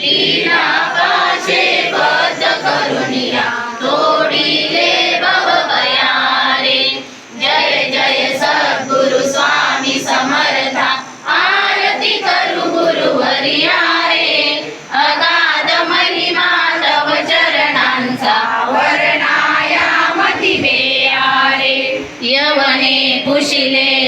लीला जय जय सद्गुरु स्वामी समर्था आरती करू गुरु वरिया रे अगाध महिमा तव चरणांचा वर्णाया रे यवने पुशिले